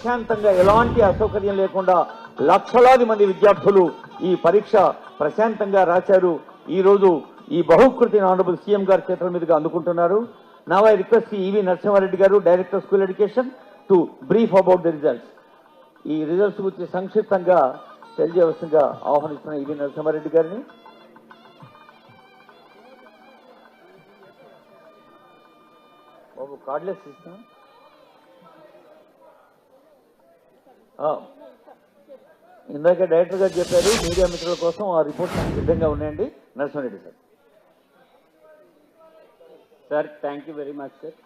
ప్రశాంతంగా ఎలాంటి అసౌకర్యం లేకుండా లక్షలాది మంది విద్యార్థులు ఈ పరీక్ష ప్రశాంతంగా రాశారు. ఈ రోజు ఈ బహుకృతి ఆనరబుల్ సీఎం గారి చేతుల మీదుగా అందుకుంటున్నారు. నా ఐ రిక్వెస్ట్ ఈవి నరసింహారెడ్డి గారు director school education to brief about the results ఈ రిజల్ట్స్ గురించి సంక్షిప్తంగా తెలియజేయవలసిందిగా ఆహ్వానిస్తున్న ఈవి నరసింహారెడ్డి గారిని. బాబు కార్డ్లెస్ ఇస్తాను ఇందాక డైరెక్టర్ గారు చెప్పారు మీడియా మిత్రుల కోసం ఆ రిపోర్ట్ సిద్ధంగా ఉన్నాయండి. Narasimha Reddy sir. Sir thank you very much sir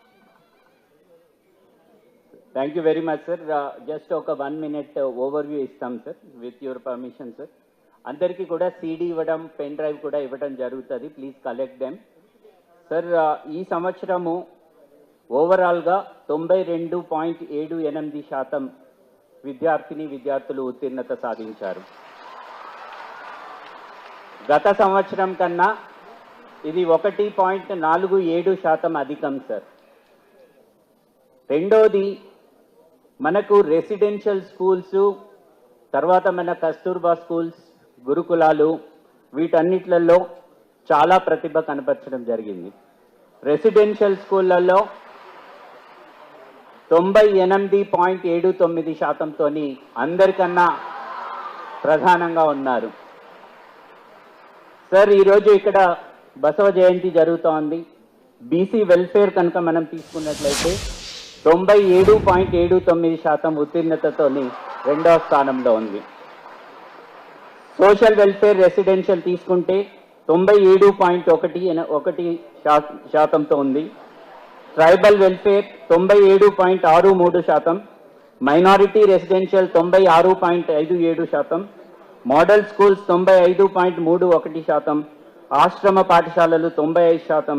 thank you very much sir just ఒక వన్ మినిట్ ఓవర్వ్యూ ఇస్తాం sir with your permission sir అందరికీ కూడా సీడీ ఇవ్వడం పెన్ డ్రైవ్ కూడా ఇవ్వడం జరుగుతుంది. ప్లీజ్ కలెక్ట్ దెమ్ సార్ ఈ సంవత్సరము ఓవరాల్గా తొంభై రెండు పాయింట్ ఏడు ఎనిమిది శాతం విద్యార్థిని విద్యార్థులు ఉత్తీర్ణత సాధించారు. గత సంవత్సరం కన్నా ఇది ఒకటి పాయింట్ నాలుగు ఏడు శాతం అధికం సార్. రెండోది మనకు రెసిడెన్షియల్ స్కూల్స్ తర్వాత మన కస్తూర్బా స్కూల్స్ గురుకులాలు వీటన్నిట్లలో చాలా ప్రతిభ కనపరచడం జరిగింది. రెసిడెన్షియల్ స్కూళ్ళల్లో తొంభై ఎనిమిది పాయింట్ ఏడు తొమ్మిది శాతంతో అందరికన్నా ప్రధానంగా ఉన్నారు. సార్ ఈరోజు ఇక్కడ బసవ జయంతి జరుగుతోంది. బీసీ వెల్ఫేర్ కనుక మనం తీసుకున్నట్లయితే తొంభై ఏడు పాయింట్ ఏడు తొమ్మిది శాతం ఉత్తీర్ణతతోని రెండవ స్థానంలో ఉంది. సోషల్ వెల్ఫేర్ రెసిడెన్షియల్ తీసుకుంటే తొంభై ఏడు పాయింట్ ఒకటి ఒకటి శాతంతో ఉంది. ట్రైబల్ వెల్ఫేర్ తొంభై ఏడు పాయింట్ ఆరు మూడు శాతం మైనారిటీ రెసిడెన్షియల్ తొంభై ఆరు పాయింట్ ఐదు ఏడు శాతం మోడల్ స్కూల్స్ తొంభై ఐదు పాయింట్ మూడు ఒకటి శాతం ఆశ్రమ పాఠశాలలు తొంభై ఐదు శాతం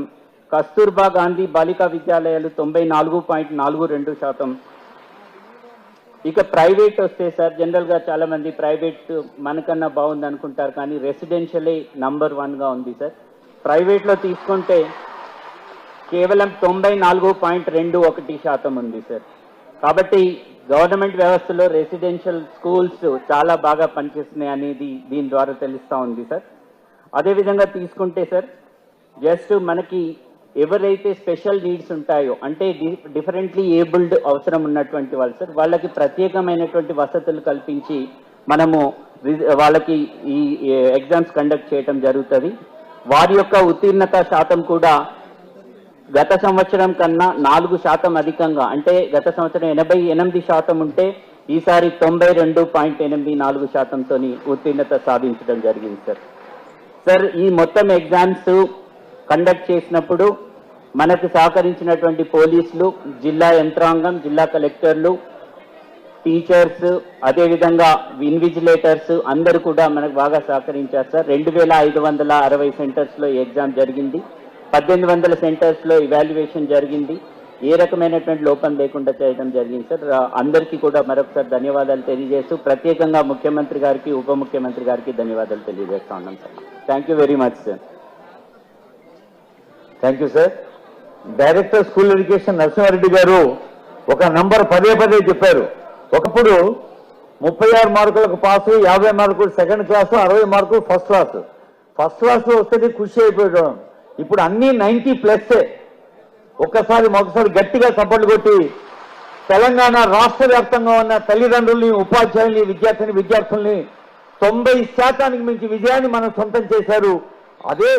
కస్తూర్బా గాంధీ బాలికా విద్యాలయాలు తొంభై నాలుగు పాయింట్ నాలుగు రెండు శాతం. ఇక ప్రైవేట్ వస్తే సార్ జనరల్గా చాలామంది ప్రైవేట్ మనకన్నా బాగుంది అనుకుంటారు కానీ రెసిడెన్షియలే నంబర్ వన్గా ఉంది సార్. ప్రైవేట్లో తీసుకుంటే కేవలం తొంభై నాలుగు పాయింట్ రెండు ఒకటి శాతం ఉంది సార్ కాబట్టి గవర్నమెంట్ వ్యవస్థలో రెసిడెన్షియల్ స్కూల్స్ చాలా బాగా పనిచేస్తున్నాయి అనేది దీని ద్వారా తెలుస్తూ ఉంది సార్ అదేవిధంగా తీసుకుంటే సార్ జస్ట్ మనకి ఎవరైతే స్పెషల్ నీడ్స్ ఉంటాయో అంటే డిఫరెంట్లీ ఏబుల్డ్ అవసరం ఉన్నటువంటి వాళ్ళు సార్ వాళ్ళకి ప్రత్యేకమైనటువంటి వసతులు కల్పించి మనము వాళ్ళకి ఈ ఎగ్జామ్స్ కండక్ట్ చేయటం జరుగుతుంది. వారి యొక్క ఉత్తీర్ణత శాతం కూడా గత సంవత్సరం కన్నా నాలుగు శాతం అధికంగా అంటే గత సంవత్సరం ఎనభై ఎనిమిది శాతం ఉంటే ఈసారి తొంభై రెండు పాయింట్ ఎనిమిది నాలుగు శాతంతో ఉత్తీర్ణత సాధించడం జరిగింది సార్. సార్ ఈ మొత్తం ఎగ్జామ్స్ కండక్ట్ చేసినప్పుడు మనకు సహకరించినటువంటి పోలీసులు జిల్లా యంత్రాంగం జిల్లా కలెక్టర్లు టీచర్స్ అదేవిధంగా ఇన్విజిలేటర్స్ అందరూ కూడా మనకు బాగా సహకరించారు సార్. రెండు వేల ఐదు వందల అరవై సెంటర్స్లో ఎగ్జామ్ జరిగింది. పద్దెనిమిది వందల సెంటర్స్లో ఇవాల్యుయేషన్ జరిగింది. ఏ రకమైనటువంటి లోపం లేకుండా చేయడం జరిగింది సార్. అందరికీ కూడా మరొకసారి ధన్యవాదాలు తెలియజేస్తూ ప్రత్యేకంగా ముఖ్యమంత్రి గారికి ఉప ముఖ్యమంత్రి గారికి ధన్యవాదాలు తెలియజేస్తా ఉన్నాం sir. Thank you very much sir thank you sir director school education Narasimha Reddy గారు ఒక నంబర్ పదే పదే చెప్పారు. ఒకప్పుడు ముప్పై ఆరు మార్కులకు పాస్ యాభై మార్కులు సెకండ్ క్లాస్ అరవై మార్కులు ఫస్ట్ క్లాస్ ఫస్ట్ క్లాస్ వస్తే ఖుషి అయిపోయాడు ఇప్పుడు అన్ని నైన్టీ ప్లస్ ఒక్కసారి మరొకసారి గట్టిగా చప్పట్లు కొట్టి తెలంగాణ రాష్ట్ర వ్యాప్తంగా ఉన్న తల్లిదండ్రుల్ని ఉపాధ్యాయుల్ని విద్యార్థిని విద్యార్థుల్ని తొంభై శాతానికి మించి విజయాన్ని మనం సొంతం చేశారు. అదే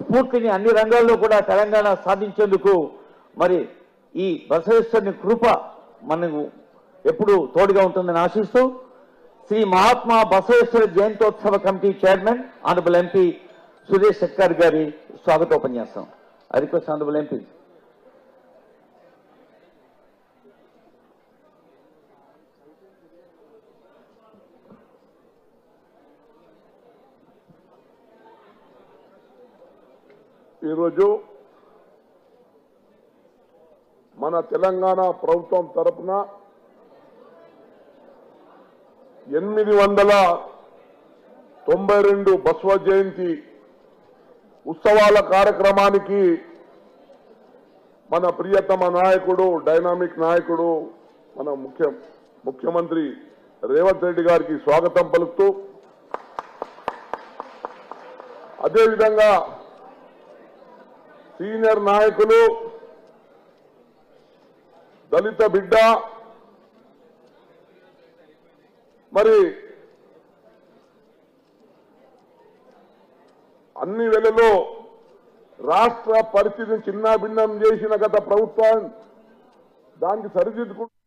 స్ఫూర్తిని అన్ని రంగాల్లో కూడా తెలంగాణ సాధించేందుకు మరి ఈ బసవేశ్వరుని కృప మనకు ఎప్పుడు తోడుగా ఉంటుందని ఆశిస్తూ Shri Mahatma Basaveshwara జయంతోత్సవ committee chairman honourable MP Suresh Sarkar గారి స్వాగతోపన్యాసం. ఐ రిక్వెస్ట్ ఆనబుల్ ఎంపీ ఈరోజు మన తెలంగాణ ప్రభుత్వం తరపున ఎనిమిది వందల తొంభై రెండు బసవ జయంతి ఉత్సవాల కార్యక్రమానికి మన ప్రియతమ నాయకుడు డైనామిక్ నాయకుడు మన ముఖ్య ముఖ్యమంత్రి రేవంత్ రెడ్డి గారికి స్వాగతం పలుకుతూ అదేవిధంగా సీనియర్ నాయకులు దళిత బిడ్డ మరి అన్ని వేళలో రాష్ట్ర పరిస్థితిని చిన్నాభిన్నం చేసిన గత ప్రభుత్వం దానికి సరిదిద్దుకుంటూ